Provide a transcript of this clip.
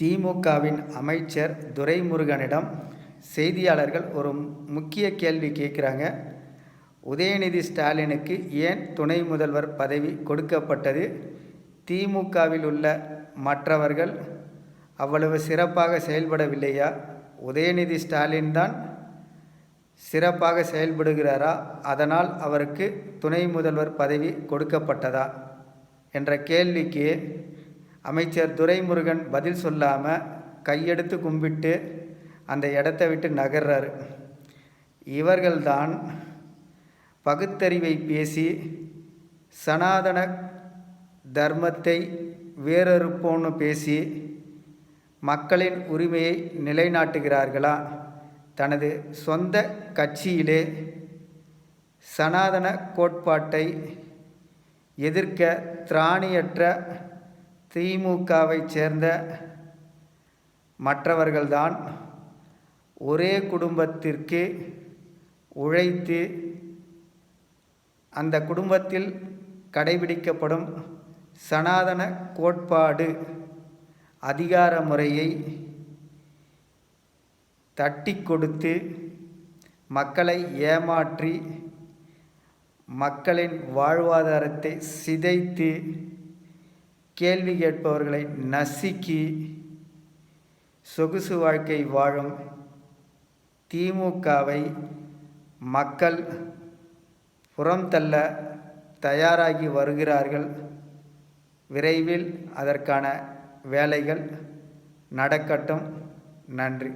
திமுகவின் அமைச்சர் துரைமுருகனிடம் செய்தியாளர்கள் ஒரு முக்கிய கேள்வி கேட்குறாங்க. உதயநிதி ஸ்டாலினுக்கு ஏன் துணை முதல்வர் பதவி கொடுக்கப்பட்டது? திமுகவில் உள்ள மற்றவர்கள் அவ்வளவு சிறப்பாக செயல்படவில்லையா? உதயநிதி ஸ்டாலின் தான் சிறப்பாக செயல்படுகிறாரா? அதனால் அவருக்கு துணை முதல்வர் பதவி கொடுக்கப்பட்டதா? என்ற கேள்விக்கு அமைச்சர் துரைமுருகன் பதில் சொல்லாமல் கையெடுத்து கும்பிட்டு அந்த இடத்த விட்டு நகர்றாரு. இவர்கள்தான் பகுத்தறிவை பேசி சனாதன தர்மத்தை வேறறுப்போன்னு பேசி மக்களின் உரிமையை நிலைநாட்டுகிறார்களா? தனது சொந்த கட்சியிலே சனாதன கோட்பாட்டை எதிர்க்க திராணியற்ற திமுகவைச் சேர்ந்த மற்றவர்கள்தான் ஒரே குடும்பத்திற்கு உழைத்து அந்த குடும்பத்தில் கடைபிடிக்கப்படும் சனாதன கோட்பாடு அதிகார முறையை தட்டி கொடுத்து மக்களை ஏமாற்றி மக்களின் வாழ்வாதாரத்தை சிதைத்து கேள்வி கேட்பவர்களை நசுக்கி சொகுசு வாழ்க்கை வாழும் திமுகவை மக்கள் புறம் தள்ள தயாராகி வருகிறார்கள். விரைவில் அதற்கான வேலைகள் நடக்கட்டும். நன்றி.